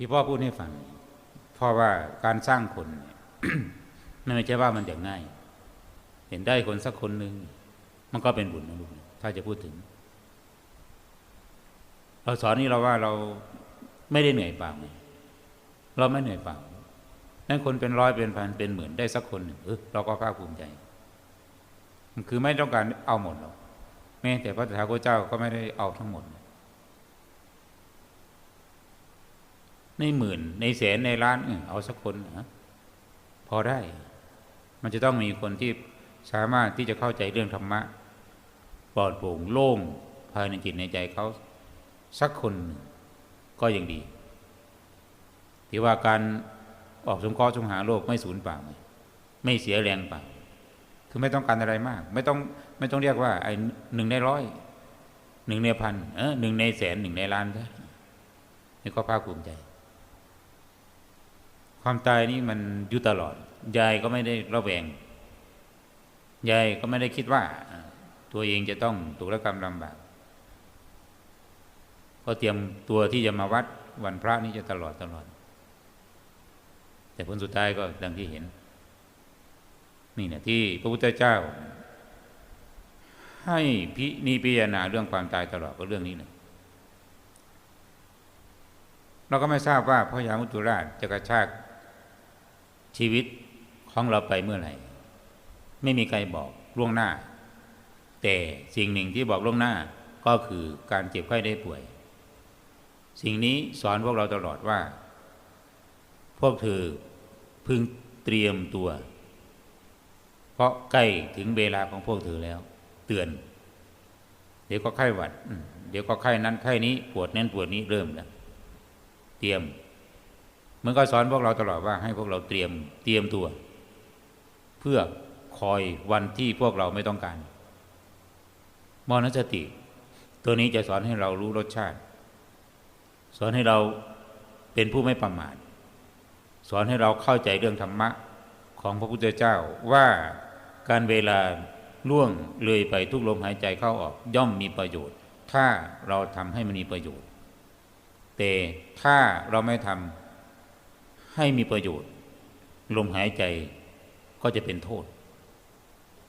ที่พ่อพูดให้ฟังพ่อว่าการสร้างคนเนี่ยไม่ใช่ว่ามันอย่างง่าย เห็นได้คนสักคนหนึ่งมันก็เป็นบุญนะลูกถ้าจะพูดถึง เราสอนนี่เราว่าเราไม่ได้เหนื่อยเปล่าเราไม่เหนื่อยเปล่านั่นคนเป็นร้อยเป็นพันเป็นหมื่นได้สักคนหนึ่งเออเราก็ภาคภูมิใจคือไม่ต้องการเอาหมดหรอกแม้แต่พระตถาคตเจ้าก็ไม่ได้เอาทั้งหมด ในหมื่น ในแสนในล้านเออเอาสักคนนะพอได้ มันจะต้องมีคนที่สามารถที่จะเข้าใจเรื่องธรรมะปลอดโปร่งโล่งภายในจิตในใจเขาสักคนก็ยังดีที่ว่าการออกสงเคราะห์สงหาโลกไม่สูญเปล่าไม่เสียแรงเปล่าคือไม่ต้องการอะไรมาก ไม่ต้องไม่ต้องเรียกว่าไอ้หนึ่งในร้อยหนึ่งในพันเออหนึ่งในแสนหนึ่งในล้านใช่นี่ก็ภาคภูมิใจ ความตายนี่มันอยู่ตลอด ยายก็ไม่ได้ระแวง ยายก็ไม่ได้คิดว่า ตัวเองจะต้องถูกละกรรมลำบากก็เตรียมตัวที่จะมาวัดวันพระนี้จะตลอดตลอด แต่ผลสุดท้ายก็ดังที่เห็น นี่นะที่พระพุทธเจ้า ให้พินิพิจารณาเรื่องความตายตลอดก็เรื่องนี้เนะเราก็ไม่ทราบว่าพระยามุจุราชจะกระชาก ชีวิตของเราไปเมื่อไหร่ ไม่มีใครบอกล่วงหน้า แต่สิ่งหนึ่งที่บอกล่วงหน้าก็คือการเจ็บไข้ได้ป่วย สิ่งนี้สอนพวกเราตลอดว่า พวกเธอพึงเตรียมตัว เพราะใกล้ถึงเวลาของพวกเธอแล้ว เตือน เดี๋ยวก็ไข้หวัด เดี๋ยวก็ไข้นั้นไข้นี้ปวดนั้นปวดนี้เริ่มแล้วเตรียม มันก็สอนพวกเราตลอดว่าให้พวกเราเตรียมเตรียมตัว เพื่อคอยวันที่พวกเราไม่ต้องการมรณสติ ตัวนี้จะสอนให้เรารู้รสชาติ สอนให้เราเป็นผู้ไม่ประมาทสอนให้เราเข้าใจเรื่องธรรมะของพระพุทธเจ้าว่าการเวลาล่วงเลยไปทุกลมหายใจเข้าออกย่อมมีประโยชน์ ถ้าเราทำให้มันมีประโยชน์ แต่ถ้าเราไม่ทำ ให้มีประโยชน์ ลมหายใจก็จะเป็นโทษ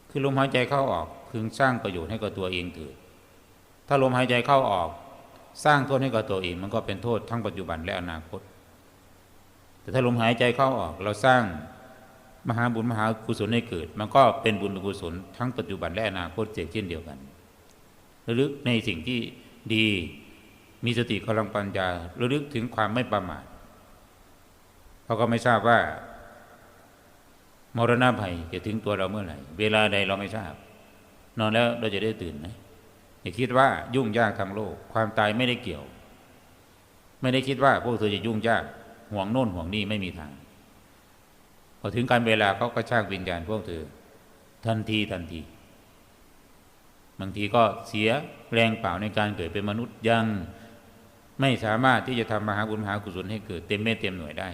คือลมหายใจเข้าออกพึงสร้างประโยชน์ให้กับตัวเองเกิด ถ้าลมหายใจเข้าออก สร้างโทษให้กับตัวเองมันก็เป็นโทษทั้งปัจจุบันและอนาคต แต่ถ้าลมหายใจเข้าออกเราสร้างมหาบุญมหากุศลให้เกิด มันก็เป็นบุญกุศลทั้งปัจจุบันและอนาคตเช่นเดียวกันระลึกในสิ่งที่ดีมีสติกำลังปัญญาระลึกถึงความไม่ประมาท เขาก็ไม่ทราบว่ามรณะภัยจะถึงตัวเราเมื่อไหร่ เวลาใดเราไม่ทราบ นอนแล้วเราจะได้ตื่นไหมอย่าคิดว่ายุ่งยากทางโลก ความตายไม่ได้เกี่ยว ไม่ได้คิดว่าพวกเธอจะยุ่งยากห่วงโน่นห่วงนี่ไม่มีทาง พอถึงการเวลาเขาก็ชากวิญญาณพวกเธอ ทันทีทันที บางทีก็เสียแรงเปล่าในการเกิดเป็นมนุษย์ยังไม่สามารถที่จะทำมหาบุญมหากุศลให้เกิดเต็มเม็ดเต็มหน่วยได้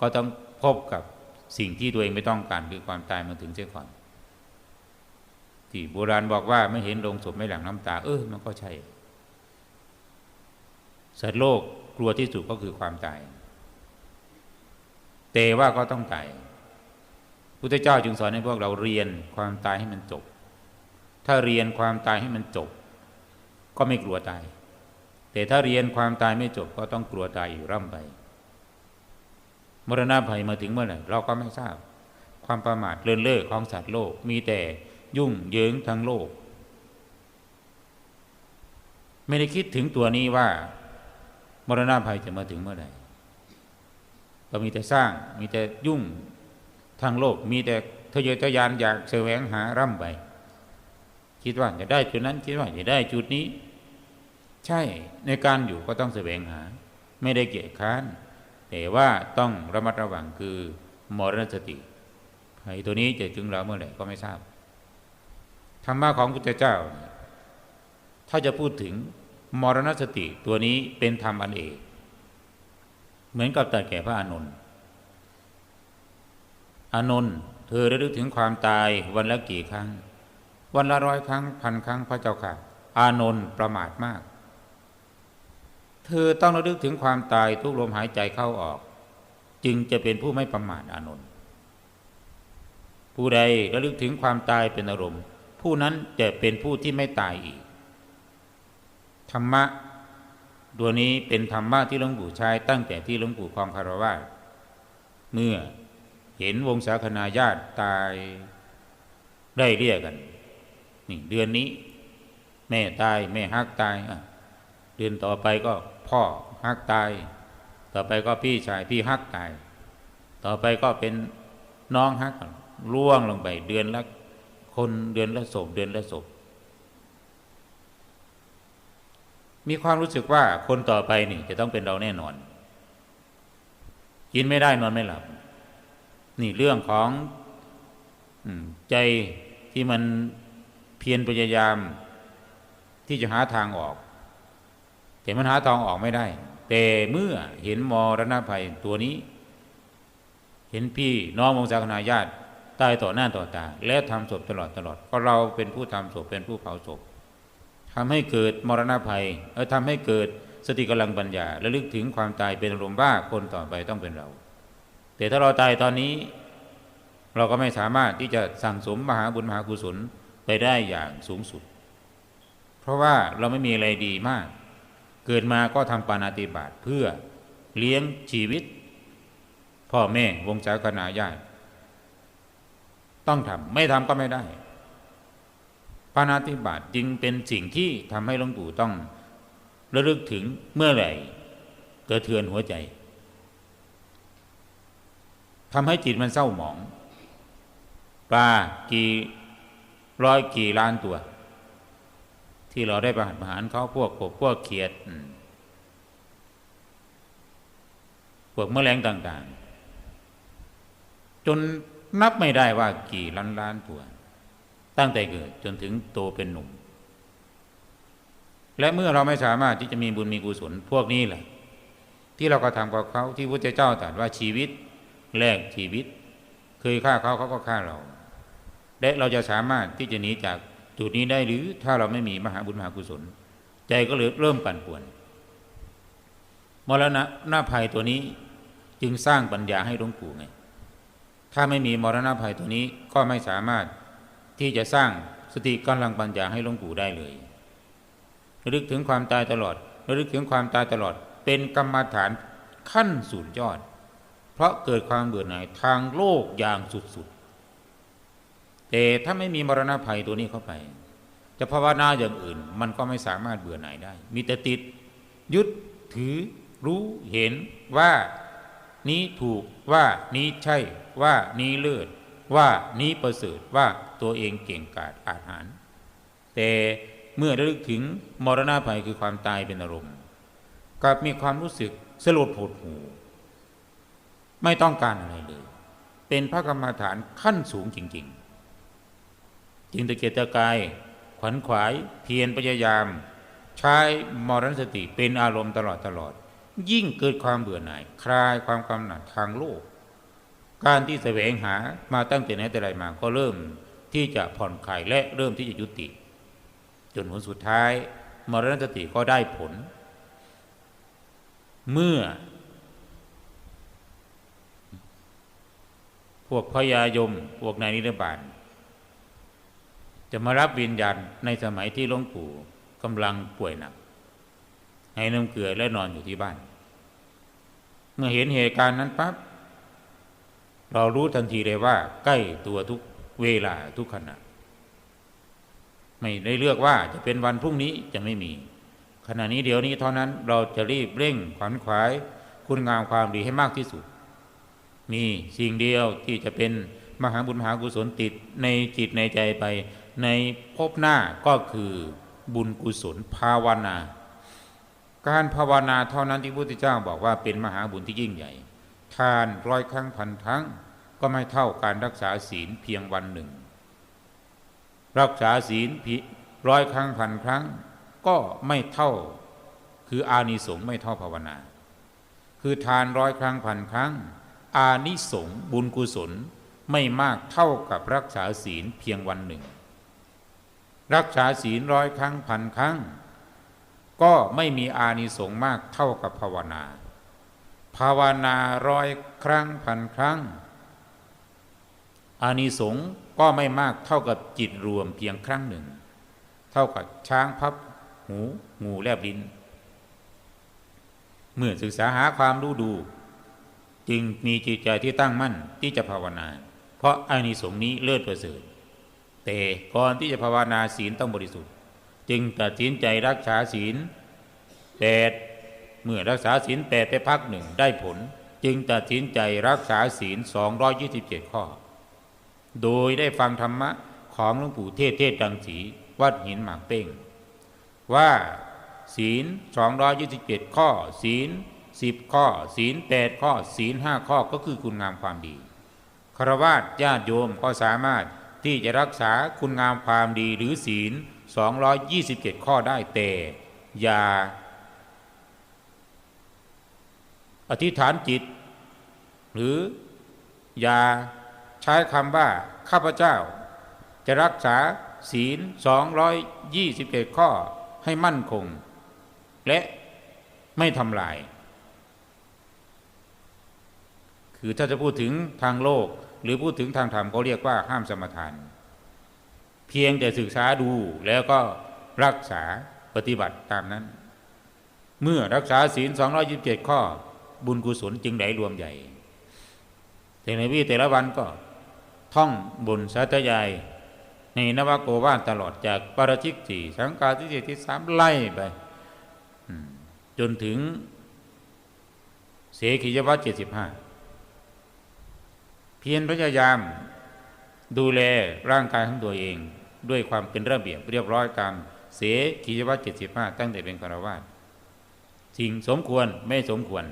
ก็ต้องพบกับสิ่งที่ตัวเองไม่ต้องการคือความตายมาถึงเสียก่อนที่โบราณบอกว่าไม่เห็นลงศพไม่หลั่งน้ำตา เออมันก็ใช่ สัตว์โลกกลัวที่สุดก็คือความตายแต่ว่าก็ต้องตายพุทธเจ้าจึงสอนให้พวกเราเรียนความตายให้มันจบ ถ้าเรียนความตายให้มันจบ ก็ไม่กลัวตาย แต่ถ้าเรียนความตายไม่จบก็ต้องกลัวตายอยู่ร่ำไป มรณะภัยมาถึงเมื่อไหร่เราก็ไม่ทราบ ความประมาทเลินเล่อของสัตว์โลกมีแต่ยุ่งเยิงทั้งโลก ไม่ได้คิดถึงตัวนี้ว่ามรณะภัยจะมาถึงเมื่อไหร่ก็มีแต่สร้างมีแต่ยุ่งทางโลก มีแต่ทะเยอทะยานอยากแสวงหาร่ำไปคิดว่าจะได้จุดนั้นคิดว่าจะได้จุดนี้ ใช่ในการอยู่ก็ต้องแสวงหา ไม่ได้เกียจค้าน แต่ว่าต้องระมัดระวังคือมรณสติภัยตัวนี้จะถึงเราเมื่อไหร่ก็ไม่ทราบธรรมะของพุทธเจ้า ถ้าจะพูดถึงมรณสติตัวนี้เป็นธรรมอันเอกเหมือนกับตัดแก่พระอานนท์อานนท์เธอระลึกถึงความตายวันละกี่ครั้ง วันละร้อยครั้งพันครั้งพระเจ้าค่ะ อานนท์ประมาทมาก เธอต้องระลึกถึงความตายทุกลมหายใจเข้าออก จึงจะเป็นผู้ไม่ประมาทอานนท์ผู้ใดระลึกถึงความตายเป็นอารมณ์ ผู้นั้นจะเป็นผู้ที่ไม่ตายอีก ธรรมะตัวนี้เป็นธรรมะที่หลวงปู่ใช้ตั้งแต่ที่หลวงปู่คลองคารวะเมื่อเห็นวงศาคณาญาติตายได้เรียกกัน นี่เดือนนี้ แม่ตายแม่ฮักตาย เดือนต่อไปก็ พ่อฮักตาย ต่อไปก็พี่ชายพี่ฮักตาย ต่อไปก็เป็นน้องฮักล่วงลงไป เดือนละคนเดือนละศพเดือนละศพมีความรู้สึกว่าคนต่อไปนี่ จะต้องเป็นเราแน่นอน กินไม่ได้นอนไม่หลับ นี่เรื่องของใจที่มันเพียรพยายามที่จะหาทางออก แต่มันหาทางออกไม่ได้ แต่เมื่อเห็นมรณะภัยตัวนี้ เห็นพี่น้องวงศาคณาญาติตายต่อหน้าต่อตา และทำศพตลอดตลอด ก็เราเป็นผู้ทำศพเป็นผู้เผาศพทำให้เกิดมรณะภัยเออทำให้เกิดสติกำลังปัญญาและลึกถึงความตายเป็นอารมณ์ว่าคนต่อไปต้องเป็นเรา แต่ถ้าเราตายตอนนี้ เราก็ไม่สามารถที่จะสั่งสมมหาบุญมหากุศลไปได้อย่างสูงสุด เพราะว่าเราไม่มีอะไรดีมาก เกิดมาก็ทำปานาติบาตเพื่อเลี้ยงชีวิต พ่อแม่วงศาคณาญาติต้องทำไม่ทำก็ไม่ได้ปานาติบาตจึงเป็นสิ่งที่ทำให้หลวงปู่ต้องระลึกถึงเมื่อไหร่กระเทือนหัวใจทำให้จิตมันเศร้าหมอง ปลากี่ร้อยกี่ล้านตัว ที่เราได้ประหัตประหารเขาพวกกบพวกเขียดพวกแมลงต่าง ๆ จนนับไม่ได้ว่ากี่ล้านล้านตัว ตั้งแต่เกิดจนถึงโตเป็นหนุ่ม และเมื่อเราไม่สามารถที่จะมีบุญมีกุศลพวกนี้แหละที่เราก็ทำกับเขาที่พระเจ้าตรัสว่าชีวิตแลกชีวิต เคยฆ่าเขาเขาก็ฆ่าเรา และเราจะสามารถที่จะหนีจาก จุดนี้ได้หรือถ้าเราไม่มีมหาบุญมหากุศล ใจก็เลยเริ่มปั่นป่วนมรณะหน้าภัยตัวนี้จึงสร้างปัญญาให้หลวงปู่ไง ถ้าไม่มีมรณะภัยตัวนี้ก็ไม่สามารถที่จะสร้างสติกำลังปัญญาให้หลวงปู่ได้เลยระลึกถึงความตายตลอดระลึกถึงความตายตลอด เป็นกรรมฐานขั้นสุดยอด เพราะเกิดความเบื่อหน่ายทางโลกอย่างสุดๆ แต่ถ้าไม่มีมรณะภัยตัวนี้เข้าไป จะภาวนาอย่างอื่น มันก็ไม่สามารถเบื่อหน่ายได้ มีแต่ติด ยึดถือรู้เห็นว่านี้ถูกว่านี้ใช่ว่านี้เลิศว่านี้ประเสริฐว่าตัวเองเก่งกาจอาหาร แต่เมื่อระลึกถึงมรณะภัยคือความตายเป็นอารมณ์กับมีความรู้สึกสลดหดหูไม่ต้องการอะไรเลย เป็นพระกรรมฐานขั้นสูงจริง ๆ จึงตะเกียกตะกาย ขวัญขวายเพียรพยายาม ใช้มรณสติเป็นอารมณ์ตลอดตลอด ยิ่งเกิดความเบื่อหน่าย คลายความกำหนัดทางโลก การที่แสวงหามาตั้งแต่ไหนแต่ไรมาก็เริ่มที่จะผ่อนคลายและเริ่มที่จะยุติ จนผลสุดท้าย มรณสติก็ได้ผล เมื่อ พวกพญายม พวกนายนิรบาล จะมารับวิญญาณในสมัยที่หลวงปู่กำลังป่วยหนัก ให้น้ำเกลือและนอนอยู่ที่บ้าน เมื่อเห็นเหตุการณ์นั้นปั๊บเรารู้ทันทีเลยว่า ใกล้ตัวทุกเวลาทุกขณะ ไม่ได้เลือกว่าจะเป็นวันพรุ่งนี้จะไม่มี ขณะนี้เดี๋ยวนี้เท่านั้นเราจะรีบเร่งขวัญขวาย คุณงามความดีให้มากที่สุด มีสิ่งเดียวที่จะเป็นมหาบุญมหากุศลติดในจิตในใจไป ในภพหน้าก็คือบุญกุศลภาวนา การภาวนาเท่านั้นที่พระพุทธเจ้าบอกว่าเป็นมหาบุญที่ยิ่งใหญ่ ทานร้อยครั้งพันครั้ง ก็ไม่เท่าการรักษาศีลเพียงวันหนึ่ง รักษาศีลร้อยครั้งพันครั้ง ก็ไม่เท่าคืออานิสงส์ไม่เท่าภาวนา คือทานร้อยครั้งพันครั้ง อานิสงส์บุญกุศลไม่มากเท่ากับรักษาศีลเพียงวันหนึ่ง รักษาศีลร้อยครั้งพันครั้ง ก็ไม่มีอานิสงส์มากเท่ากับภาวนา ภาวนาร้อยครั้งพันครั้ง อานิสงส์ก็ไม่มากเท่ากับจิตรวมเพียงครั้งหนึ่ง เท่ากับช้างพับหูงูแลบลิ้น เมื่อศึกษาหาความรู้ดู จึงมีจิตใจที่ตั้งมั่นที่จะภาวนา เพราะอานิสงส์นี้เลิศประเสริฐ แต่ก่อนที่จะภาวนาศีลต้องบริสุทธิ์ จึงตัดสินใจรักษาศีลแปดเมื่อรักษาศีลแปดไปพักหนึ่งได้ผล จึงตัดสินใจรักษาศีล 227 ข้อ โดยได้ฟังธรรมะของหลวงปู่เทศเทศดังสีวัดหินหมากเป้ง ว่าศีล 227 ข้อ ศีล 10 ข้อ ศีล 8 ข้อ ศีล 5 ข้อก็คือคุณงามความดีคารวะญาติโยมก็สามารถ ที่จะรักษาคุณงามความดีหรือศีล 227 ข้อได้แต่อย่า อธิษฐานจิต หรืออย่าใช้คำว่าข้าพเจ้า จะรักษาศีล 227 ข้อให้มั่นคง และไม่ทำลาย คือถ้าจะพูดถึงทางโลก หรือพูดถึงทางธรรมเขาเรียกว่าห้ามสมทาน เพียงแต่ศึกษาดูแล้วก็รักษาปฏิบัติตามนั้น เมื่อรักษาศีล 227 ข้อ บุญกุศลจึงไหลรวมใหญ่แต่ในวิแต่ละวันก็ท่องบนสาธยาย ในนวโกว่าทตลอดจากปราชิกสี่สังกาทิเศษที่สามไล่ไปจนถึงเสขียวัตเจ็ดสิบห้า เพียรพยายาม ดูแลร่างกายของตัวเอง ด้วยความเป็นระเบียบเรียบร้อยตามเสขียวัตเจ็ดสิบห้าตั้งแต่เป็นคารวาสสิ่งสมควรไม่สมควร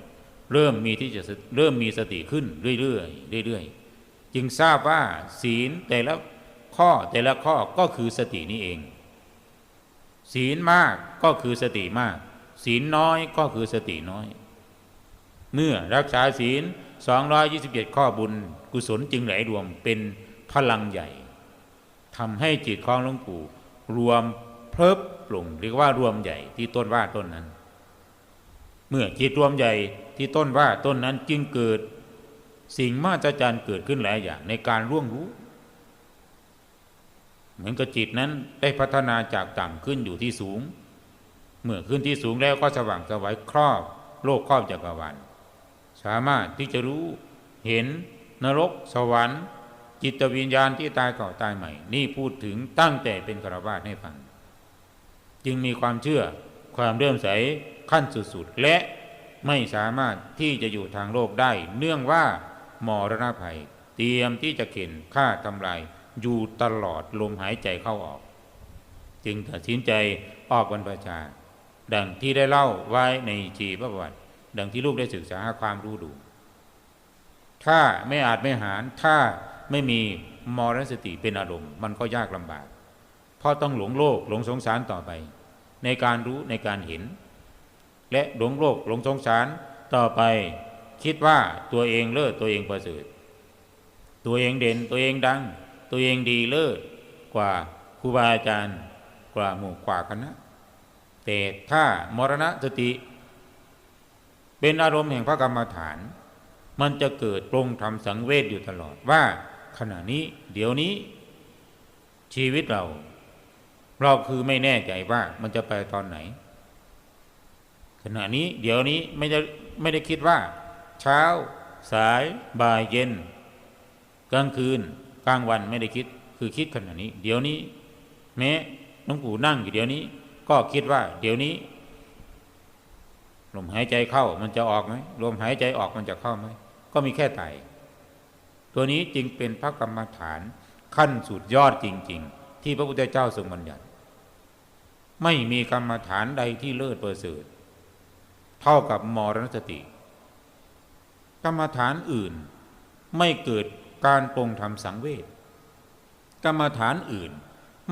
เริ่มมีที่จะเริ่มมีสติขึ้นเรื่อยๆเรื่อยๆจึงทราบว่าศีลแต่ละข้อแต่ละข้อก็คือสตินี้เอง ศีลมากก็คือสติมาก ศีลน้อยก็คือสติน้อย เมื่อรักษาศีล 227 ข้อบุญ กุศลจึงไหลรวมเป็นพลังใหญ่ทำให้จิตของหลวงปู่รวมเพิบปลุ่งเรียกว่ารวมใหญ่ที่ต้นว่าต้นนั้น เมื่อจิตรวมใหญ่ที่ต้นว่าต้นนั้นจึงเกิด สิ่งมาจจรรย์เกิดขึ้นหลายอย่างในการร่วงรู้ เหมือนกับจิตนั้นได้พัฒนาจากต่ำขึ้นอยู่ที่สูง เมื่อขึ้นที่สูงแล้วก็สว่างสวัยครอบ โลกครอบจักรวาลสามารถที่จะรู้เห็น นรก สวรรค์ จิตวิญญาณที่ตายเก่าตายใหม่ นี่พูดถึงตั้งแต่เป็นครวาสให้ฟัง จึงมีความเชื่อความเรื่มใสขั้นสุดๆ และไม่สามารถที่จะอยู่ทางโลกได้ เนื่องว่ามรณะภัย เตรียมที่จะเข็นฆ่าทำลายอยู่ตลอดลมหายใจเข้าออก จึงตัดสินใจออกบรรพชา ดังที่ได้เล่าไว้ในจีประวัติ ดังที่ลูกได้ศึกษาความรู้ดู ถ้าไม่อาจไม่หาร ถ้าไม่มีมรณสติเป็นอารมณ์ มันก็ยากลำบาก เพราะต้องหลงโลกหลงสงสารต่อไป ในการรู้ในการเห็น และหลงโลกหลงสงสารต่อไป คิดว่าตัวเองเลิศตัวเองประเสริฐตัวเองเด่นตัวเองดัง ตัวเองดีเลิศกว่าครูบาอาจารย์กว่าหมู่กว่าคณะแต่ถ้ามรณสติ เป็นอารมณ์แห่งพระกรรมฐาน มันจะเกิดปรงทำสังเวชอยู่ตลอดว่า ขณะนี้เดี๋ยวนี้ ชีวิตเรา เราคือไม่แน่ใจว่ามันจะไปตอนไหน ขณะนี้เดี๋ยวนี้ไม่ได้ไม่ได้คิดว่า เช้า สาย บ่ายเย็น กลางคืน กลางวันไม่ได้คิด คือคิดขณะนี้ เดี๋ยวนี้ แม้หลวงปู่นั่งอยู่เดี๋ยวนี้ ก็คิดว่า เดี๋ยวนี้ลมหายใจเข้ามันจะออกไหมลมหายใจออกมันจะเข้าไหม ก็มีแค่ไต ตัวนี้จึงเป็นพระกรรมฐานขั้นสุดยอดจริง ๆ ที่พระพุทธเจ้าทรงบัญญัติ ไม่มีกรรมฐานใดที่เลิศประเสริฐเท่ากับมรณสติ กรรมฐานอื่นไม่เกิดการปรงทำสังเวชกรรมฐานอื่น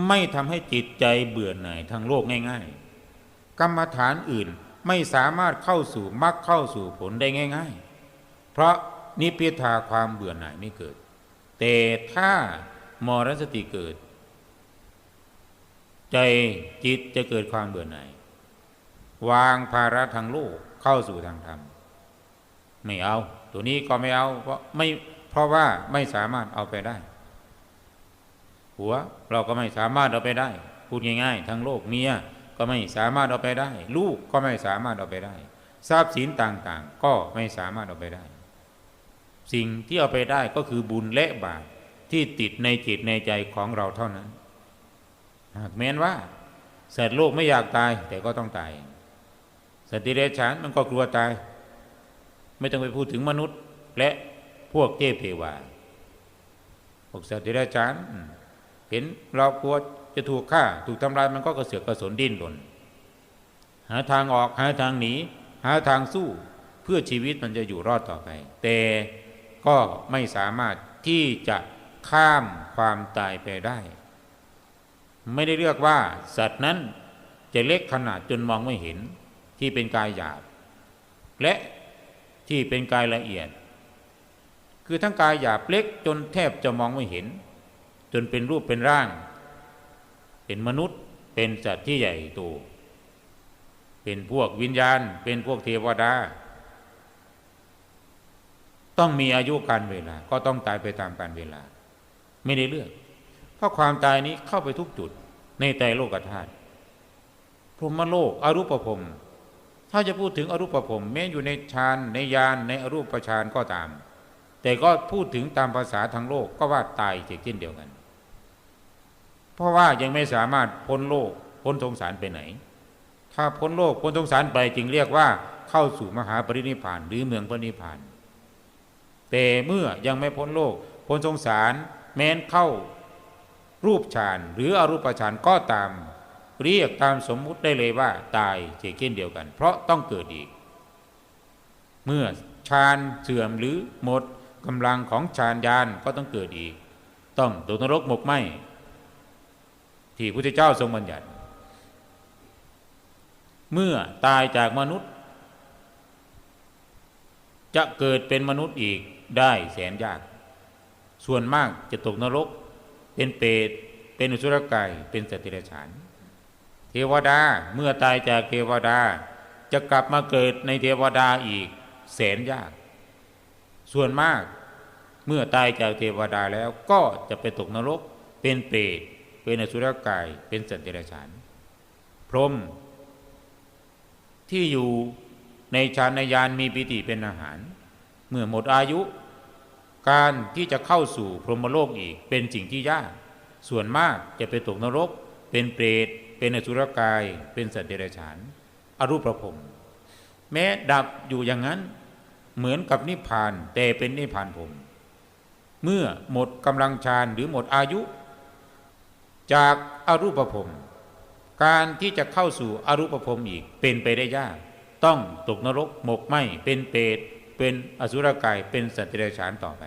ไม่ทำให้จิตใจเบื่อหน่ายทางโลกง่าย ๆ กรรมฐานอื่นไม่สามารถเข้าสู่มรรคเข้าสู่ผลได้ง่าย ๆ เพราะ นิพิทาความเบื่อหน่ายไม่เกิด แต่ถ้ามรสติเกิด ใจจิตจะเกิดความเบื่อหน่ายวางภาระทางโลกเข้าสู่ทางธรรมไม่เอา ตัวนี้ก็ไม่เอาเพราะไม่เพราะว่าไม่สามารถเอาไปได้ หัวเราก็ไม่สามารถเอาไปได้ พูดง่ายๆทั้งโลกเมียก็ไม่สามารถเอาไปได้ ลูกก็ไม่สามารถเอาไปได้ ทรัพย์สินต่างๆ ก็ไม่สามารถเอาไปได้ สิ่งที่เอาไปได้ก็คือบุญและบาปที่ติดในจิตในใจของเราเท่านั้น หากแม้นว่า สัตว์โลกไม่อยากตายแต่ก็ต้องตาย สัตว์เดรัจฉานมันก็กลัวตาย ไม่ต้องไปพูดถึงมนุษย์และพวกเทพเทวาพวกสัตว์เดรัจฉานเห็นเรากลัวจะถูกฆ่า ถูกทำลายมันก็กระเสือกกระสนดิ้นรนหาทางออกหาทางหนี หาทางสู้เพื่อชีวิตมันจะอยู่รอดต่อไป แต่ ก็ไม่สามารถที่จะข้ามความตายไปได้ ไม่ได้เรียกว่า สัตว์นั้นจะเล็กขนาดจนมองไม่เห็น ที่เป็นกายหยาบ และที่เป็นกายละเอียด คือทั้งกายหยาบเล็กจนแทบจะมองไม่เห็น จนเป็นรูปเป็นร่าง เป็นมนุษย์เป็นสัตว์ที่ใหญ่โตเป็นพวกวิญญาณ เป็นพวกเทวดา ต้องมีอายุการเวลา ก็ต้องตายไปตามการเวลา ไม่ได้เลือก เพราะความตายนี้เข้าไปทุกจุดในใจโลกธาตุพรหมโลก อรูปภพถ้าจะพูดถึงอรูปภพแม้อยู่ในฌานในยานในอรูปฌานก็ตาม แต่ก็พูดถึงตามภาษาทางโลกก็ว่าตายเช่นเดียวกัน เพราะว่ายังไม่สามารถพ้นโลกพ้นสงสารไปไหน ถ้าพ้นโลกพ้นสงสารไปจึงเรียกว่าเข้าสู่มหาปรินิพานหรือเมืองปรินิพาน แต่เมื่อยังไม่พ้นโลก พ้นสงสารแม้นเข้ารูปฌานหรืออรูปฌานก็ตาม เรียกตามสมมุติได้เลยว่าตายเช่นเดียวกัน เพราะต้องเกิดอีก เมื่อฌานเสื่อมหรือหมดกำลังของฌานยานก็ต้องเกิดอีก ต้องตกนรกหมกไหมที่พระพุทธเจ้าทรงบัญญัติ เมื่อตายจากมนุษย์ จะเกิดเป็นมนุษย์อีก ได้แสนยาก ส่วนมากจะตกนรก เป็นเปรตเป็นอุสุรกายเป็นสัตว์เรฉาน เทวดาเมื่อตายจากเทวดาจะกลับมาเกิดในเทวดาอีกแสนยาก ส่วนมากเมื่อตายจากเทวดาแล้วก็จะไปตกนรก เป็นเปรตเป็นอสุรกายเป็นสัตว์เดรัจฉาน พรหมที่อยู่ในฌานยานมีปิติเป็นอาหาร เมื่อหมดอายุ การที่จะเข้าสู่พรหมโลกอีก เป็นสิ่งที่ยาก ส่วนมากจะไปตกนรก เป็นเปรต เป็นอสุรกาย เป็นสัตว์เดรัจฉาน อรูปประพรมแม้ดับอยู่อย่างนั้นเหมือนกับนิพพานแต่เป็นนิพพานผม เมื่อหมดกำลังฌานหรือหมดอายุ จากอรูปประพรมการที่จะเข้าสู่อรูปภพอีกเป็นไปได้ยาก ต้องตกนรกหมกไหมเป็นเปรต เป็นอสุรกายเป็นสัตว์เดรัจฉานต่อไป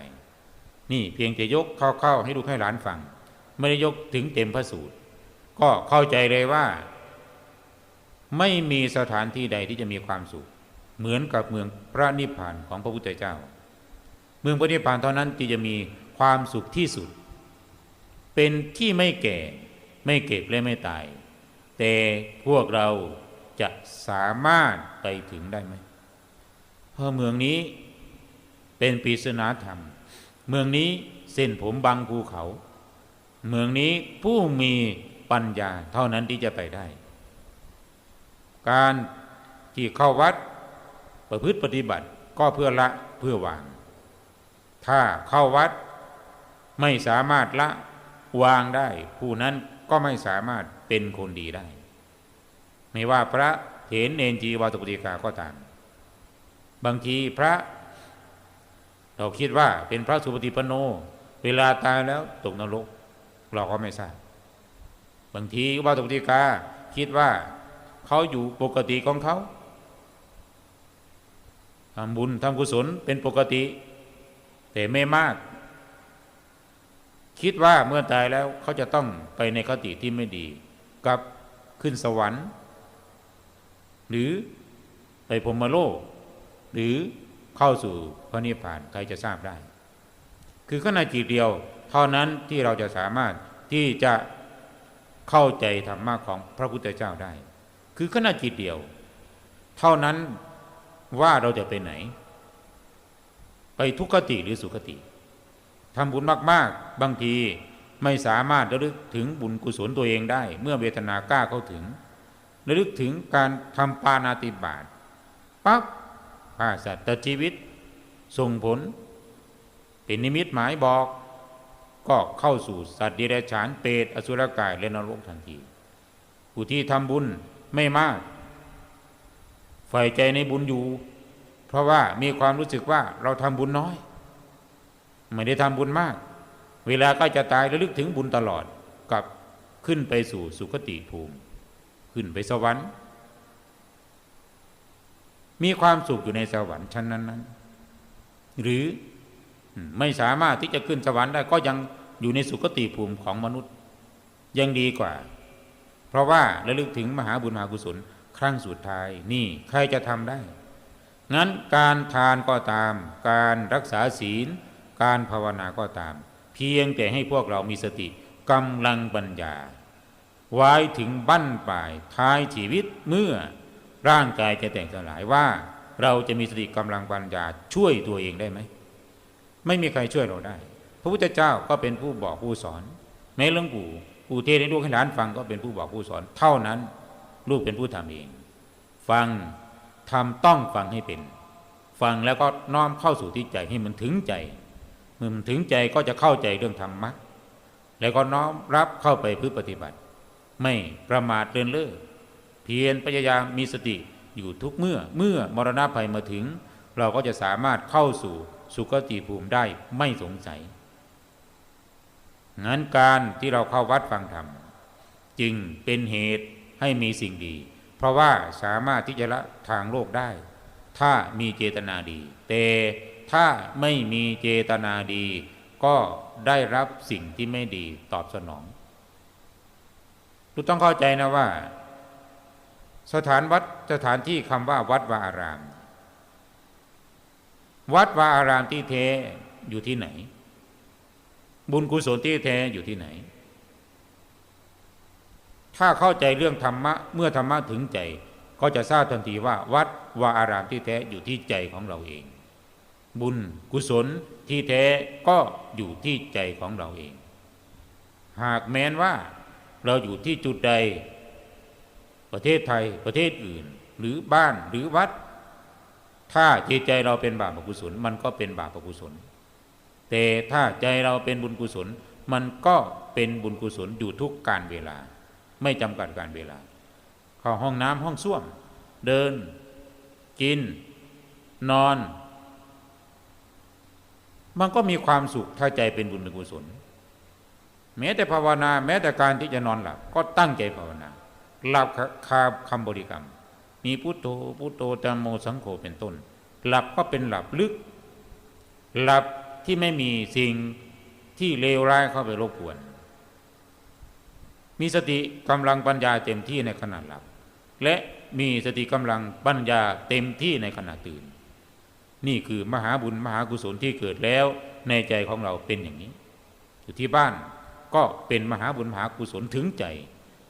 นี่เพียงแต่ยกเข้าๆให้ลูกให้หลานฟัง ไม่ได้ยกถึงเต็มพระสูตร ก็เข้าใจเลยว่า ไม่มีสถานที่ใดที่จะมีความสุข เหมือนกับเมืองพระนิพพานของพระพุทธเจ้า เมืองพระนิพพานเท่านั้นที่จะมีความสุขที่สุด เป็นที่ไม่แก่ไม่เก็บและไม่ตาย แต่พวกเราจะสามารถไปถึงได้ไหม เพราะเมืองนี้เป็นปริศนาธรรม เมืองนี้เส้นผมบังภูเขา เมืองนี้ผู้มีปัญญาเท่านั้นที่จะไปได้ การที่เข้าวัดประพฤติปฏิบัติก็เพื่อละเพื่อวาง ถ้าเข้าวัดไม่สามารถละวางได้ ผู้นั้นก็ไม่สามารถเป็นคนดีได้ ไม่ว่าพระเถนเนนจีวาตุปติกาก็ตาม บางทีพระเราคิดว่าเป็นพระสุปฏิปโน เวลาตายแล้วตกนรก เราก็ไม่ทราบ บางทีวาตุปติกาคิดว่าเขาอยู่ปกติของเขาทำบุญทำกุศลเป็นปกติ แต่ไม่มาก คิดว่าเมื่อตายแล้วเขาจะต้องไปในคติที่ไม่ดี กับขึ้นสวรรค์ หรือไปพรมโลก หรือเข้าสู่พระนิพพานใครจะทราบได้ คือขณะจิตเดียว เท่านั้นที่เราจะสามารถที่จะเข้าใจธรรมะของพระพุทธเจ้าได้ คือขณะจิตเดียว เท่านั้นว่าเราจะไปไหน ไปทุกขติหรือสุขติทำบุญมากๆ บางทีไม่สามารถระลึกถึงบุญกุศลตัวเองได้ เมื่อเวทนากล้าเข้าถึงระลึกถึงการทำปานาติบาตปั๊บ พาสัตว์แต่ชีวิต ส่งผล เป็นนิมิตหมายบอก ก็เข้าสู่สัตว์ดิเรกชันเปรตอสุรกายและนรกทันที ผู้ที่ทำบุญไม่มากใฝ่ใจในบุญอยู่ เพราะว่ามีความรู้สึกว่าเราทำบุญน้อย ไม่ได้ทำบุญมาก เวลาก็จะตายระลึกถึงบุญตลอดกับขึ้นไปสู่สุคติภูมิ ขึ้นไปสวรรค์ มีความสุขอยู่ในสวรรค์ชั้นนั้นนั้นหรือไม่สามารถที่จะขึ้นสวรรค์ได้ก็ยังอยู่ในสุคติภูมิของมนุษย์ ยังดีกว่า เพราะว่าระลึกถึงมหาบุญมหากุศลครั้งสุดท้ายนี่ใครจะทำได้ งั้นการทานก็ตาม การรักษาศีล การภาวนาก็ตาม เพียงแต่ให้พวกเรามีสติกำลังปัญญา ไว้ถึงบั้นปลายท้ายชีวิตเมื่อ ร่างกายจะแตกสลายว่า เราจะมีสติกำลังปัญญาช่วยตัวเองได้ไหมไม่มีใครช่วยเราได้ พระพุทธเจ้าก็เป็นผู้บอกผู้สอนแม้หลวงปู่ปู่เทศให้ลูกให้หลานฟังก็เป็นผู้บอกผู้สอน เท่านั้น ลูกเป็นผู้ทำเอง ฟังทำต้องฟังให้เป็น ฟังแล้วก็น้อมเข้าสู่ที่ใจให้มันถึงใจเมื่อมันถึงใจก็จะเข้าใจเรื่องธรรมะแล้วก็น้อมรับเข้าไปพื่อปฏิบัติ ไม่ประมาทเดินเล่อ พียรพยายามมีสติอยู่ทุกเมื่อเมื่อมรณะภัยมาถึง เราก็จะสามารถเข้าสู่สุคติภูมิได้ไม่สงสัย งั้นการที่เราเข้าวัดฟังธรรม จึงเป็นเหตุให้มีสิ่งดี เพราะว่าสามารถที่จะละทางโลกได้ ถ้ามีเจตนาดี แต่ถ้าไม่มีเจตนาดี ก็ได้รับสิ่งที่ไม่ดีตอบสนองเราต้องเข้าใจนะว่า สถานวัดสถานที่คำว่าวัดวาอาราม วัดวาอารามที่เทอยู่ที่ไหน บุญกุศลที่แท้อยู่ที่ไหน ถ้าเข้าใจเรื่องธรรมะเมื่อธรรมะถึงใจ ก็จะทราบทันทีว่า วัดวาอารามที่แท้อยู่ที่ใจของเราเอง บุญกุศลที่แท้ก็อยู่ที่ใจของเราเอง หากแม้นว่าเราอยู่ที่จุดใด ประเทศไทยประเทศอื่น หรือบ้านหรือวัด ถ้าจิตใจเราเป็นบาปกุศล มันก็เป็นบาปกุศล แต่ถ้าใจเราเป็นบุญกุศล มันก็เป็นบุญกุศลอยู่ทุกการเวลา ไม่จำกัดการเวลา เข้าห้องน้ำห้องส้วม เดิน กิน นอน มันก็มีความสุขถ้าใจเป็นบุญเป็นกุศล แม้แต่ภาวนา แม้แต่การที่จะนอนหลับก็ตั้งใจภาวนา หลับคาคำบริกรรม มีพุโทโธพุโทโธจโมสังโฆเป็นต้น หลับก็เป็นหลับลึก หลับที่ไม่มีสิ่งที่เลวร้ายเข้าไปรบกวน มีสติกำลังปัญญาเต็มที่ในขณะหลับ และมีสติกำลังปัญญาเต็มที่ในขณะตื่น นี่คือมหาบุญมหากุศลที่เกิดแล้วในใจของเราเป็นอย่างนี้ อยู่ที่บ้านก็เป็นมหาบุญมหากุศลถึงใจ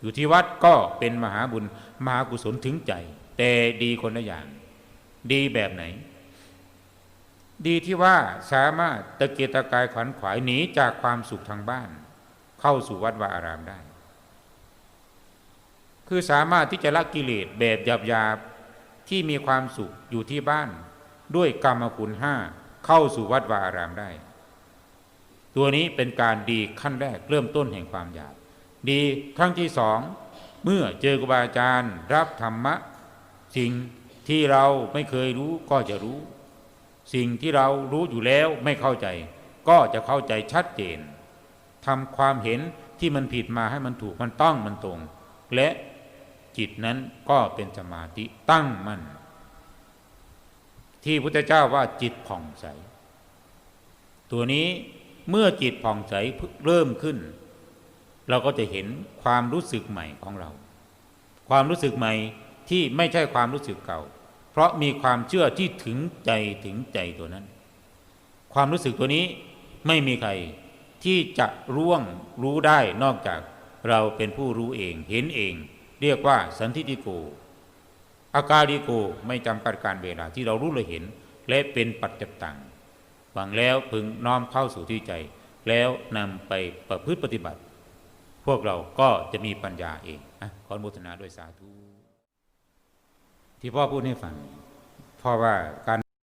อยู่ที่วัดก็เป็นมหาบุญมหากุศลถึงใจ แต่ดีคนละอย่าง ดีแบบไหน ดีที่ว่าสามารถตะเกียกตะกายขวัญขวายหนีจากความสุขทางบ้าน เข้าสู่วัดวาอารามได้ คือสามารถที่จะละกิเลสแบบหยาบๆที่มีความสุขอยู่ที่บ้าน ด้วยกรรมคุณห้าเข้าสู่วัดวาอารามได้ ตัวนี้เป็นการดีขั้นแรกเริ่มต้นแห่งความหยาบ ดีครั้งที่สอง เมื่อเจอครูบาอาจารย์ รับธรรมะ สิ่งที่เราไม่เคยรู้ก็จะรู้ สิ่งที่เรารู้อยู่แล้วไม่เข้าใจ ก็จะเข้าใจชัดเจนทำความเห็นที่มันผิดมาให้มันถูกมันต้องมันตรง และจิตนั้นก็เป็นสมาธิตั้งมั่นที่พุทธเจ้าว่าจิตผ่องใส ตัวนี้เมื่อจิตผ่องใสเริ่มขึ้น เราก็จะเห็นความรู้สึกใหม่ของเรา ความรู้สึกใหม่ที่ไม่ใช่ความรู้สึกเก่า เพราะมีความเชื่อที่ถึงใจถึงใจตัวนั้น ความรู้สึกตัวนี้ไม่มีใครที่จะร่วงรู้ได้นอกจากเราเป็นผู้รู้เองเห็นเอง เรียกว่าสันทิติโก อาการลิโกไม่จำกัดการเวลาที่เรารู้เลยเห็น และเป็นปัจจัตังฟังแล้วพึงน้อมเข้าสู่ที่ใจ แล้วนำไปประพฤติปฏิบัติ พวกเราก็จะมีปัญญาเองนะขออนุโมทนาด้วยสาธุที่พ่อพูดให้ฟังเพราะว่าการ